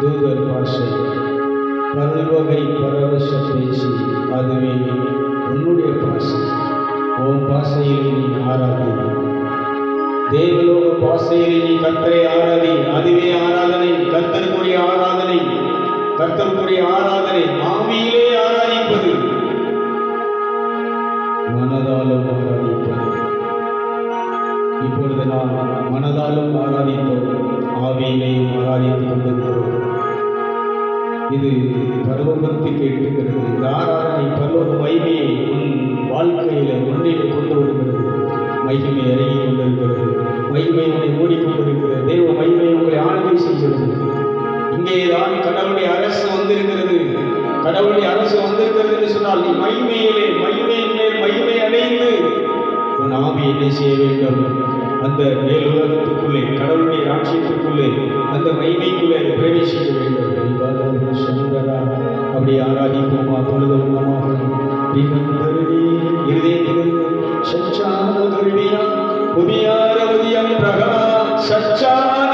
தூதர் பாஷை பல்வகை பரவச பேச்சு அதுவே உன்னுடைய பாசை உன் பாஷையில் நீ ஆராதி தேவலோக பாஷையில் நீ கர்த்தரை ஆராதி. அதுவே ஆராதனை. கர்த்தருக்குரிய ஆராதனை. கர்த்தருக்குரிய ஆராதனை. ஆவியிலே ஆராதிப்பது. மனதாலும் ஆராதிப்பது. இப்பொழுது நாம் மனதாலும் ஆராதித்தோம். ஆவியிலையும் ஆராதித்துக் கொண்டிருக்கிறோம். இது பரலோகத்தை கேட்டுகிறது இந்த ஆராதனை பரலோக மகிமையை உன் வாழ்க்கையில முன்னிலை கொண்டு வருகிறது. மகிமையை அந்த மேலுலகத்துக்குள்ளே கடவுளுடைய ராட்சியத்துக்குள்ளே அந்த மைமைக்குள்ளே பிரவேசிக்க வேண்டும். அப்படி ஆராதிப்போமா தொழுதோமா இருதயத்திலிருந்து சச்சான பிரகா சச்சான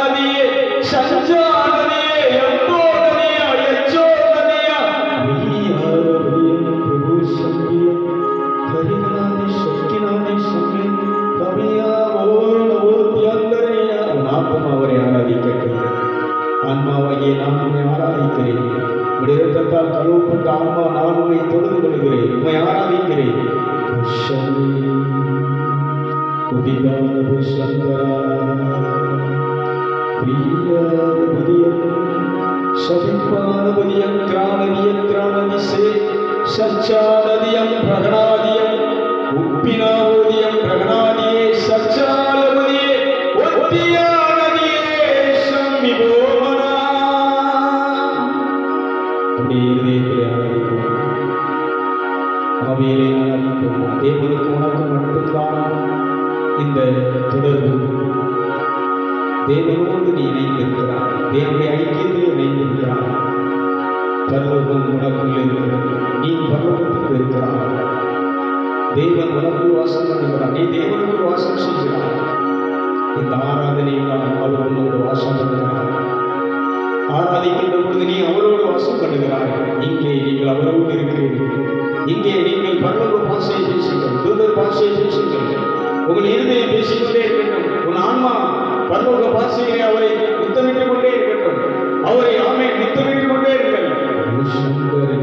सुंदर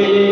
Willie.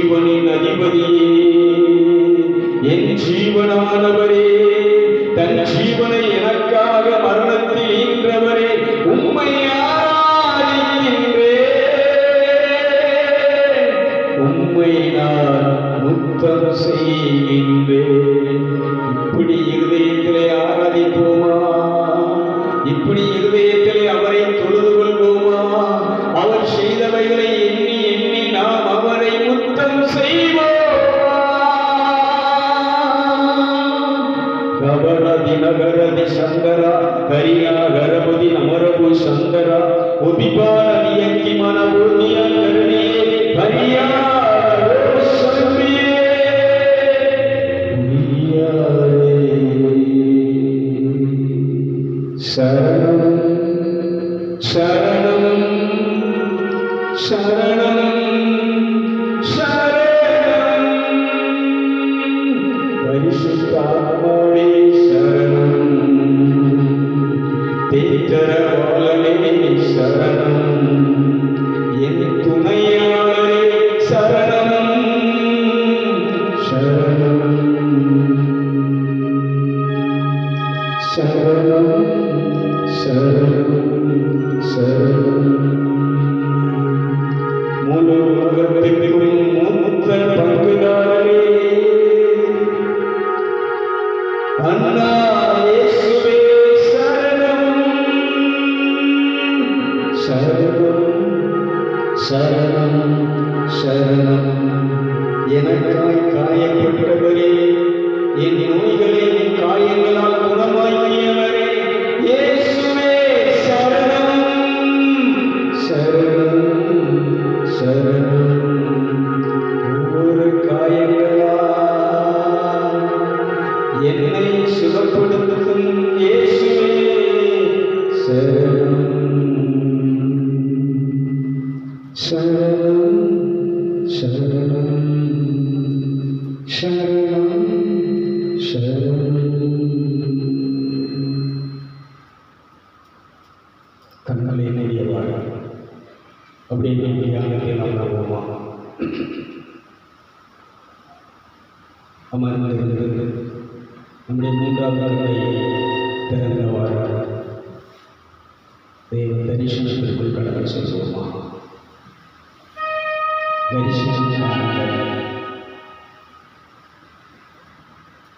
ஜீவனின் அதிபதியே என் ஜீவனானவரே தன் ஜீவனை எனக்காக மரணத்தில் ஈன்றவரே உண்மை உண்மை நான் முத்தம் செய்கிறேன்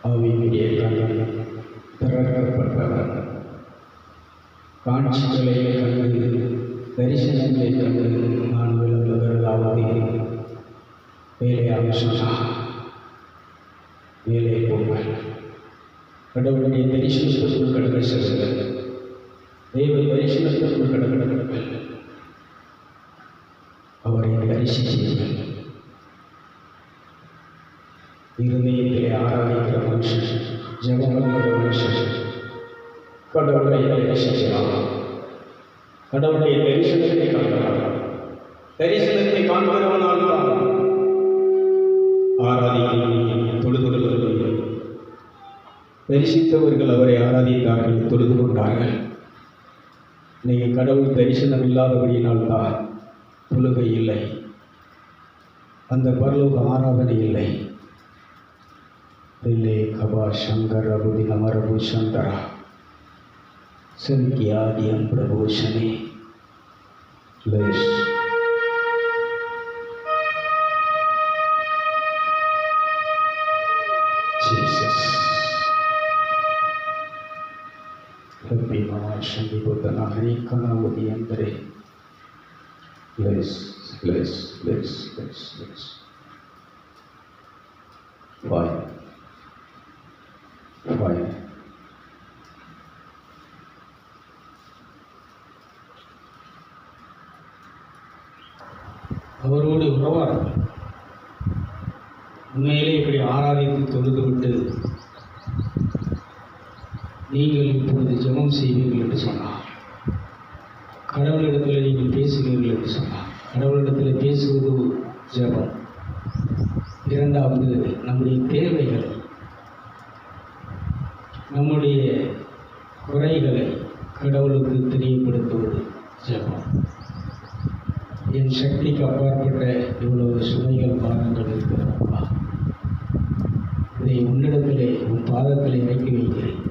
ஆவியுடைய கண்கள் திறக்கப்பட்டவர் காட்சிகளை கண்டு தரிசனங்களை கண்டு நான் விளங்குகிறதாவது வேலையாக சொன்னார் வேலை போங்கள் கடவுளுடைய தரிசனத்திற்குள் கடமை செல்லுங்கள் தெய்வ தரிசனத்திற்குள் கடமை அவரை தரிசித்தீர்கள் இருதயத்திலே ஆராதிக்கிற மனுஷன் ஜெபம் பண்ணுற மனுஷன். கடவுளை தரிசிக்கலாம். கடவுளுடைய தரிசனத்தை காண்கிறான் தரிசனத்தை காண்கிறவனால் தான் ஆராதிக்க தொழுதுகொள்வது தரிசித்தவர்கள் அவரை ஆராதித்தார்கள் தொழுது கொண்டார்கள் இன்னைக்கு கடவுள் தரிசனம் இல்லாதபடியினால் தான் தொழுகை இல்லை. அந்த பரலோக ஆராதனை இல்லை. ரிலே கபா சங்கர் அபுதி நமரபு சங்கரா சங்கியாதியம் பிரபூஷணே லேஷ் Jesus Happy Mama Shandi Bodhana Hari Kana Vodi Andre அவரோடு உறவார். உண்மையிலே இப்படி ஆராதித்து தொழுது விட்டு நீங்கள் இப்பொழுது ஜெபம் செய்வீர்கள் என்று சொன்னார். கடவுளிடத்தில் நீங்கள் பேசுவீர்கள் என்று சொன்னார். கடவுளிடத்தில் பேசுவது ஜெபம். இரண்டாவது நம்முடைய தேவைகள் நம்முடைய குறைகளை கடவுளுக்கு தெரியப்படுத்துவது ஜபம். என் சக்திக்கு அப்பாற்பட்ட இவ்வளவு சுமைகள் பாரங்கள் இருக்கிறப்பா இதை உன்னிடத்திலே உன் பாதத்தில் இறக்கி வைக்கிறேன்.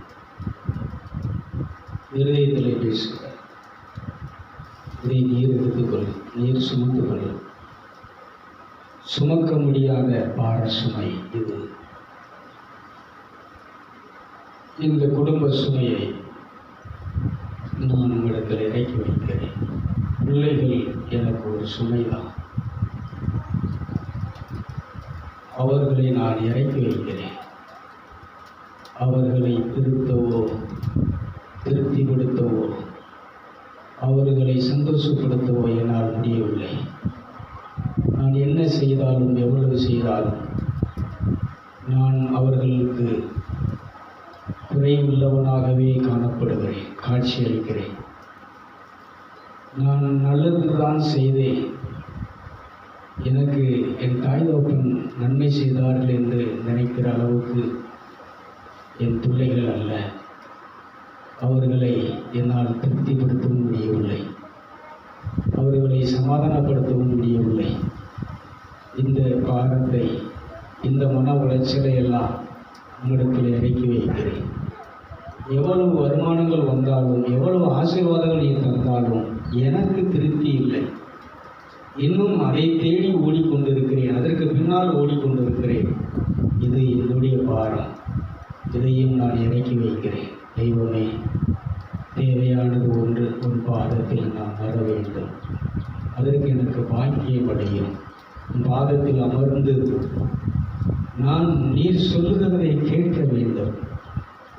இருதயத்திலே பேசுகிறேன். இதை நீர் எடுத்துக்கொள் நீர் சுமந்து கொள். சுமக்க முடியாத பார சுமை இது. இந்த குடும்ப சுமையை நான் உங்களிடத்தில் இறக்கி வைக்கிறேன். பிள்ளைகள் எனக்கு ஒரு சுமைதான். அவர்களை நான் இறக்கி வைக்கிறேன். அவர்களை திருத்தவோ திருப்திப்படுத்தவோ அவர்களை சந்தோஷப்படுத்தவோ என்னால் முடியவில்லை. நான் என்ன செய்தாலும் எவ்வளவு செய்தாலும் நான் அவர்களுக்கு குறைவுள்ளவனாகவே காணப்படுகிறேன் காட்சியளிக்கிறேன். நான் நல்லதுதான் செய்தேன். எனக்கு என் தாய் தோப்பன் நன்மை செய்தார்கள் என்று நினைக்கிற அளவுக்கு என் பிள்ளைகள் அல்ல. அவர்களை என்னால் திருப்திப்படுத்தவும் முடியவில்லை. அவர்களை சமாதானப்படுத்தவும் முடியவில்லை. இந்த பாரத்தை இந்த மன உளைச்சலை எல்லாம் உங்களிடத்தில் இறக்கி வைக்கிறேன். எவ்வளவு வருமானங்கள் வந்தாலும் எவ்வளவு ஆசீர்வாதங்கள் நீ தந்தாலும் எனக்கு திருப்தி இல்லை. இன்னும் அதை தேடி ஓடிக்கொண்டிருக்கிறேன். அதற்கு பின்னால் ஓடிக்கொண்டிருக்கிறேன். இது என்னுடைய பாரம் இதையும் நான் இறக்கி வைக்கிறேன். தெய்வமே தேவையானது ஒன்று உன் பாதத்தில் நான் வர வேண்டும். அதற்கு எனக்கு பாக்கியமடையும் உன் பாதத்தில் அமர்ந்து நான் நீர் சொல்லுகிறதை கேட்க வேண்டும்.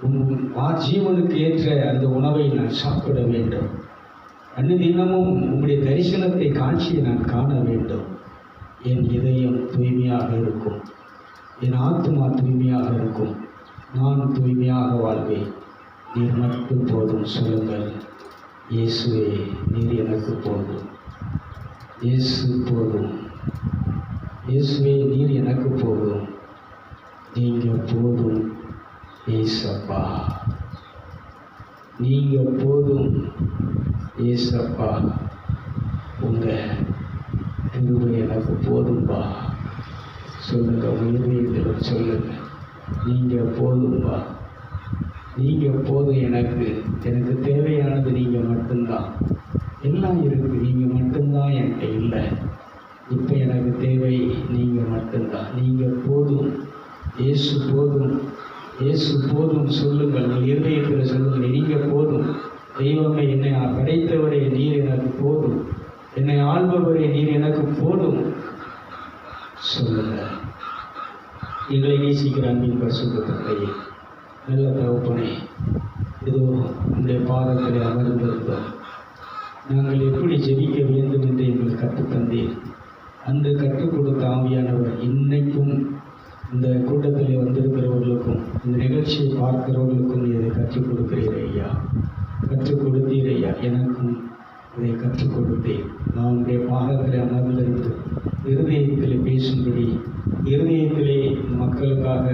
உன் ஆ- ஜீவனுக்கு ஏற்ற அந்த உணவை நான் சாப்பிட வேண்டும். அன்னுதினமும் உங்களுடைய தரிசனத்தை காட்சியை நான் காண வேண்டும். என் இதயம் தூய்மையாக இருக்கும். என் ஆத்மா தூய்மையாக இருக்கும். நான் தூய்மையாக வாழ்வேன். நீர் மட்டும் போதும் சொல்லுங்கள். இயேசுவே நீர் எனக்கு போதும். இயேசு போதும். இயேசுவே நீர் எனக்கு போதும். நீங்கள் போதும் ஏசப்பா. நீங்கள் போதும் ஏசப்பா. உங்கள் கிருபை எனக்கு போதும்பா. சொல்லுங்கள் உயிரியத்தில் சொல்லுங்கள் நீங்கள் போதும்பா நீங்கள் போதும் எனக்கு எனக்கு தேவையானது நீங்கள் மட்டும்தான். எல்லாம் இருக்குது நீங்கள் மட்டும்தான் என்கிட்ட இல்லை. இப்போ எனக்கு தேவை நீங்கள் மட்டும்தான். நீங்கள் போதும் இயேசு போதும். இயேசு போதும் சொல்லுங்கள். உங்கள் இருதயத்தில் சொல்லுங்கள் நீங்கள் போதும். தெய்வமே என்னை படைத்தவரே நீர் எனக்கு போதும். என்னை ஆள்பவரே நீர் எனக்கு போதும். சொல்லுங்கள். எங்களை நேசிக்கிற அன்பின் பரிசுத்த நல்ல தகப்பனே இதோ உங்களுடைய பாதத்தில் அமர்ந்திருந்தோம் நாங்கள் எப்படி ஜெபிக்க வேண்டும் என்று எங்களுக்கு கற்றுத் தந்தீர் கற்றுக் கொடுத்த ஆவியானவர் இன்னைக்கும் இந்த கூட்டத்தில் வந்திருக்கிறவர்களுக்கும் இந்த நிகழ்ச்சியை பார்க்கிறவர்களுக்கும் நீ இதை கற்றுக் கொடுக்கிறீர் ஐயா. கற்றுக் கொடுத்தீர் ஐயா. எனக்கும் இதை கற்றுக் கொடுத்தேன் நான் உடைய பாகத்தில் அமர்ந்திருந்து இருதயத்தில் பேசும்படி இருதயத்திலே மக்களுக்காக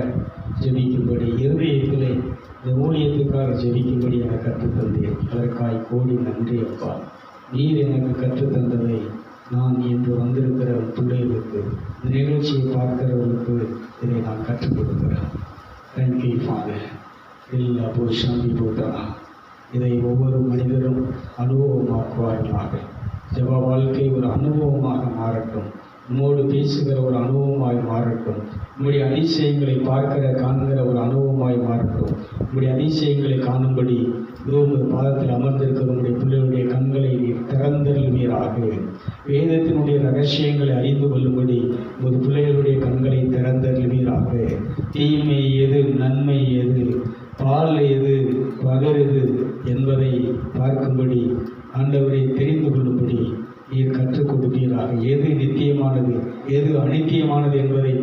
ஜெபிக்கும்படி இருதயத்திலே இந்த ஊழியத்துக்காக ஜெபிக்கும்படி எனக்கு கற்றுத் தந்தேன் அதற்காய் கோடி நன்றி அப்பா. நீர் எனக்கு கற்றுத் தந்ததை நான் இன்று வந்திருக்கிற பிள்ளைகளுக்கு இந்த நிகழ்ச்சியை பார்க்கிறவர்களுக்கு இதை நான் கற்றுக் கொடுக்கிறேன். தேங்க்யூ ஃபாதர் எல்லா புருஷாந்தி போதா இதை ஒவ்வொரு மனிதரும் அனுபவமாக்குவார்களாக. ஜப வாழ்க்கை ஒரு அனுபவமாக மாறட்டும். உம்மோடு பேசுகிற ஒரு அனுபவமாய் மாறட்டும். உங்களுடைய அதிசயங்களை பார்க்கிற காண்கிற ஒரு அனுபவமாய் மாறட்டும். உங்களுடைய அதிசயங்களை காணும்படி இதோ பாதத்தில் அமர்ந்திருக்கிற உம்முடைய பிள்ளைகளுடைய கண்களை நீர் வேதத்தினுடைய ரகசியங்களை அறிந்து கொள்ளும்படி ஒரு பிள்ளைகளுடைய கண்களை திறந்தருள்வீராக. தீமை எது நன்மை எது பால் எது பகர் எது என்பதை பார்க்கும்படி ஆண்டவரை தெரிந்து கொள்ளும்படி நீர் கற்றுக் கொடுப்பீராக. எது நித்தியமானது எது அனித்தியமானது என்பதை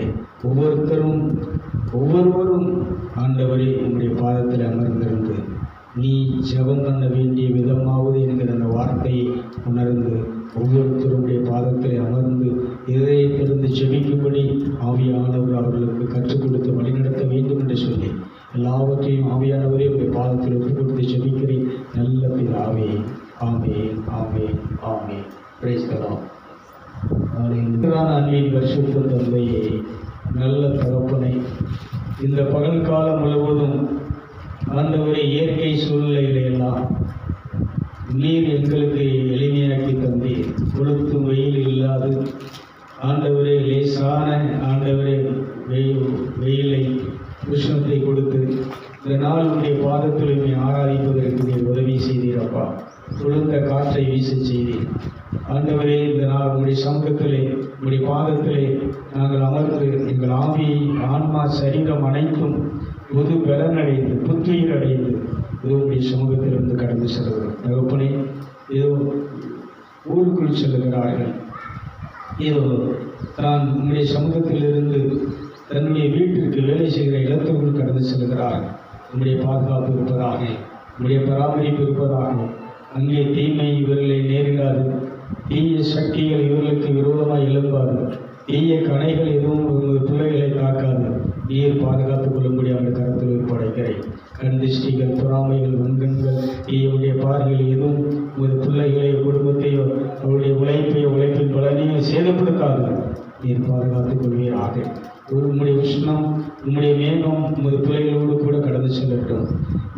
ஆண்டவரே ஒவ்வொருத்தரும் ஒவ்வொருவரும் ஆண்டவரே உங்களுடைய பாதத்தில் அமர்ந்திருந்து நீ ஜெபம் பண்ண வேண்டிய விதமாவது என்கிற அந்த வார்த்தையை உணர்ந்து ஒவ்வொருத்தருடைய பாதத்தில் அமர்ந்து இதயத்திலிருந்து ஜெபிக்கும்படி ஆவியானவர் அவர்களுக்கு கற்றுக் கொடுத்து வழிநடத்த வேண்டும் என்று சொல்லி எல்லாவற்றையும் ஆவியானவரே உங்களுடைய பாதத்தில் ஒப்புக் கொடுத்து செவிக்கிறேன் நல்ல பிதாவே ஆமே ஆமே ஆமே பிரைஸ்தலாம் அன்பின் பரிசுத்த தந்தையை நல்ல தகப்பனை. இந்த பகல் காலம் முழுவதும் ஆண்டவரை இயற்கை சூழ்நிலையிலெல்லாம் நீர் எங்களுக்கு எளிமையாக்கி தந்தி கொளுத்தும் வெயில் இல்லாது ஆண்டவரே லேசான ஆண்டவரே வெயில் வெயிலை உஷ்ணத்தை கொடுத்து இந்த நாள் உடைய பாதத்தில் ஆராதிப்பதற்கு நீர் உதவி செய்தீரப்பா குளிர்ந்த காற்றை வீசி செய்தீர் ஆண்டவரே இந்த நாள் உங்களுடைய சமூகத்திலே உங்களுடைய பாதத்திலே நாங்கள் அமர்ந்து எங்கள் ஆவியை ஆன்மா சரீரம் அனைத்தும் புது பலனடைந்து புத்துயிர் அடைந்து இதோ உங்களுடைய சமூகத்திலிருந்து கடந்து செல்கிறோம். தகப்பனே இதோ ஊருக்குள் செல்லுகிறார்கள். இதோ தான் உங்களுடைய சமூகத்திலிருந்து தன்னுடைய வீட்டிற்கு வேலை செய்கிற இடத்துக்குள் கடந்து செல்கிறார் உங்களுடைய பாதுகாப்பு இருப்பதாக உங்களுடைய பராமரிப்பு இருப்பதாகவும் அங்கே தீமை இவர்களை நேரிடாது. தீய சக்திகள் இவர்களுக்கு விரோதமாக எழும்பாது. தீய கணைகள் எதுவும் உங்கள் பிள்ளைகளை தாக்காது நீர் பாதுகாத்துக் கொள்ளும்படி அந்த கருத்தில் படைக்கிறேன் கண் திருஷ்டிகள் பொறாமைகள் வன்கண்கள் தீயவுடைய பார்வைகள் எதுவும் உங்கள் பிள்ளைகளை குடும்பத்தையோ அவருடைய உழைப்பையோ உழைப்பின் பலனையும் சேதப்படுத்தாது. நீர் பாதுகாத்துக் கொள்வீராக. உம்முடைய உஷ்ணம் உம்முடைய மேகம் உமது பிள்ளைகளோடு கூட கடந்து செல்லட்டும்.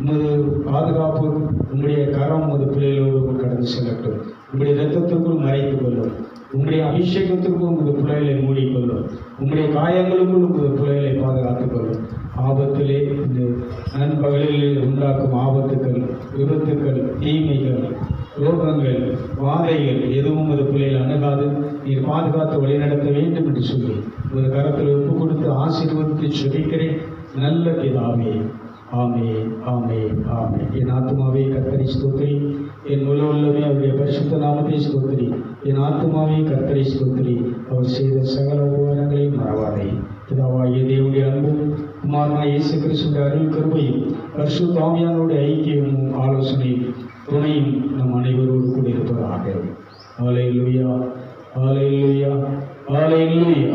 உமது பாதுகாப்பு உம்முடைய கரம் உமது பிள்ளைகளோடு கூட கடந்து செல்லட்டும். உம்முடைய ரத்தத்திற்குள் மறைத்துக் கொள்ளும். உம்முடைய அபிஷேகத்திற்கும் உமது பிள்ளைகளை மூடிக்கொள்ளும். உம்முடைய காயங்களுக்குள் உமது பிள்ளைகளை பாதுகாத்துக் கொள்ளும். ஆபத்திலே இந்த நண்பகலில் உண்டாக்கும் ஆபத்துக்கள் விபத்துக்கள் தீமைகள் ரோகங்கள் வாதைகள் எதுவும் அது பிள்ளைகள் அணுகாது. நீர் பாதுகாத்து வழிநடத்த வேண்டும் என்று சொல்லி ஒரு கரத்தில் ஒப்பு கொடுத்து ஆசீர்வதித்து சொல்லிக்கிறேன் நல்ல பிதாவே ஆமே ஆமே ஆமே. என் ஆத்மாவே கத்தரி ஸ்தோத்திரி என் முழு உள்ளமே அவருடைய பரிசுத்த நாமத்தை ஸ்தோத்திரி என் ஆத்மாவே கத்தரி ஸ்தோத்திரி அவர் செய்த சகல உபகாரங்களையும் மறவாதே. பிதாவாகிய தேவனுடைய அன்பும் குமாரனா இயேசு கிறிஸ்துடைய அருள் கருவையும் பரிசு ஆவியானோட ஐக்கியமும் ஆலோசனையும் துணையும் நம் அனைவரோடு கூட இருப்பதாக அவளை லூயா ஆலை லூயா ஆலை லூயா